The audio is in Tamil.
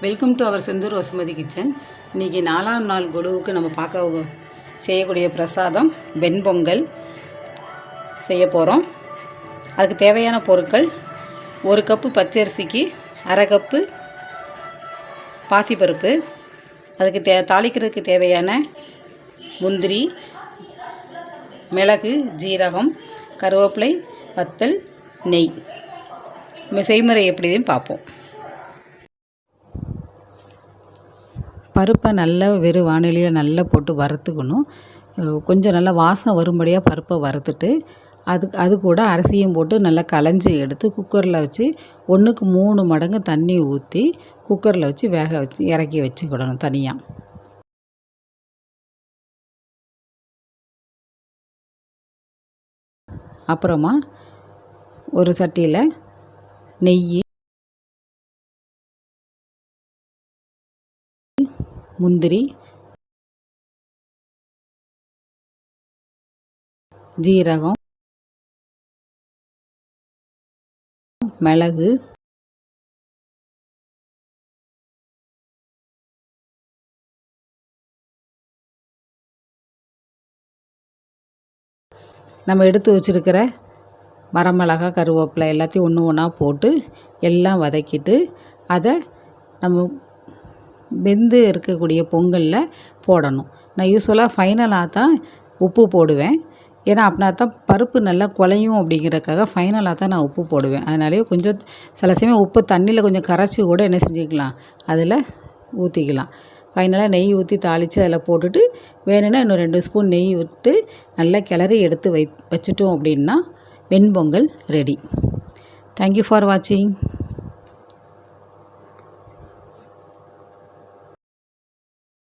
Welcome to our Senthur Vasumathi kitchen இன்றைக்கி நாலாம் நாள் குழுவுக்கு நம்ம பார்க்க செய்யக்கூடிய பிரசாதம் வெண்பொங்கல் செய்ய போகிறோம் அதுக்கு தேவையான பொருட்கள் ஒரு கப்பு பச்சரிசிக்கு அரை கப்பு பாசிப்பருப்பு அதுக்கு தே தாளிக்கிறதுக்கு தேவையான முந்திரி மிளகு ஜீரகம் கருவேப்பிலை வத்தல் நெய். நம்ம செய்முறை எப்படின்னு பார்ப்போம். பருப்பை நல்லா வெறும் வானிலையில் நல்லா போட்டு வறுத்துக்கணும். கொஞ்சம் நல்லா வாசம் வரும்படியாக பருப்பை வறுத்துட்டு அதுக்கு அது கூட அரிசியும் போட்டு நல்லா களைஞ்சி எடுத்து குக்கரில் வச்சு ஒன்றுக்கு மூணு மடங்கு தண்ணி ஊற்றி குக்கரில் வச்சு வேக வச்சு இறக்கி வச்சுக்கிடணும் தனியாக அப்புறமா ஒரு சட்டியில் நெய் முந்திரி ஜீரகம் மிளகு நம்ம எடுத்து வச்சுருக்கிற வரமிளகா கருவேப்பிலை எல்லாத்தையும் ஒன்று ஒன்றா போட்டு எல்லாம் வதக்கிட்டு அதை நம்ம வெந்து இருக்கக்கூடிய பொங்கலில் போடணும். நான் யூஸ்வலாக ஃபைனலாக தான் உப்பு போடுவேன். ஏன்னா அப்படின்னா தான் பருப்பு நல்லா குலையும் அப்படிங்கிறதுக்காக ஃபைனலாக தான் நான் உப்பு போடுவேன். அதனாலேயே கொஞ்சம் சில சமயம் உப்பு தண்ணியில் கொஞ்சம் கரைச்சி கூட என்ன செஞ்சுக்கலாம். அதில் ஊற்றிக்கலாம் ஃபைனலாக நெய் ஊற்றி தாளித்து அதில் போட்டுட்டு வேணும்னா இன்னும் ரெண்டு ஸ்பூன் நெய் விட்டு நல்லா கிளறி எடுத்து வை வச்சுட்டோம் அப்படின்னா வெண்பொங்கல் ரெடி தேங்க்யூ ஃபார் வாட்சிங்